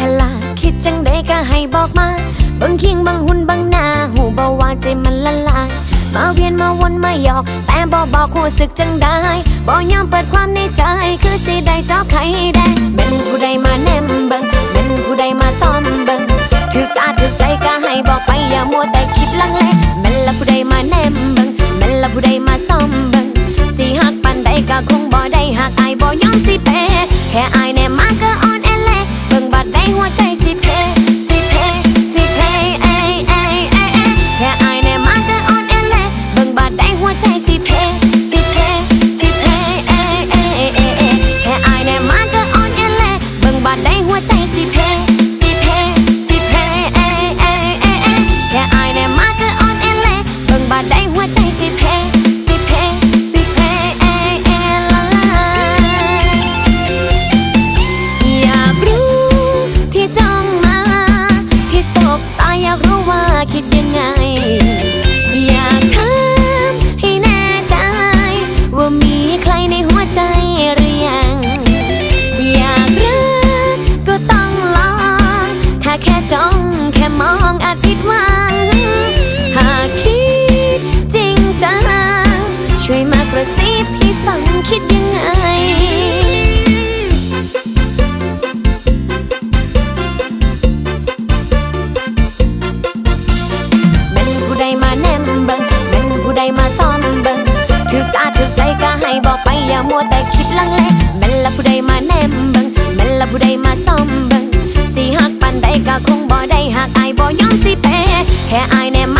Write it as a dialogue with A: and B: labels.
A: ทลาดคิดจังใดก็ให้บอกมาบังเคียงบังหุ่นบังหน้าหูเบาว่าใจมันละลาย มาเวียนมาวนมาหยอก แต่บอบอกหัวสึกจังได้บอยอมเปิดความในใจคือสิได้เจอบไข่แดงเป็นผู้ใดมาแนมเบิงเป็นผู้ใดมาซ้อมเบิงถือตาถือใจก็ให้บอกไปอย่ามัวแต่คิดลังเลแม่นละผู้ใดมาแนมเบิงแม่นละผู้ใดมาซ้อมเบิงสิหักปันใดก็คงบ่ได้หักอายบ่ยอมสิเปแค่อายแน่มาก็ หัวใจสิเพสิเพสิเพเอ้ยเอ้ยเอ้ยเอแค่อายแน่มาก็อ่อนแอแลเบิ่งบาดได้หัวใจสิเพสิเพสิเพเอ้ยเอ้ยเอ้ยเอแค่อายแน่มาก็อ่อนแอแลเบิ่งบาดได้หัวใจสิเพสิเพ คิดยังไง อยากถามให้แน่ใจ ว่ามีใครในหัวใจหรือยัง อยากรักก็ต้องลอง ถ้าแค่จ้องแค่มองอาจผิดหวัง หากคิดจริงจัง ช่วยมากระซิบให้ฟังคิดยัง หากอายบ่ยอมสิเปแค่อายแน่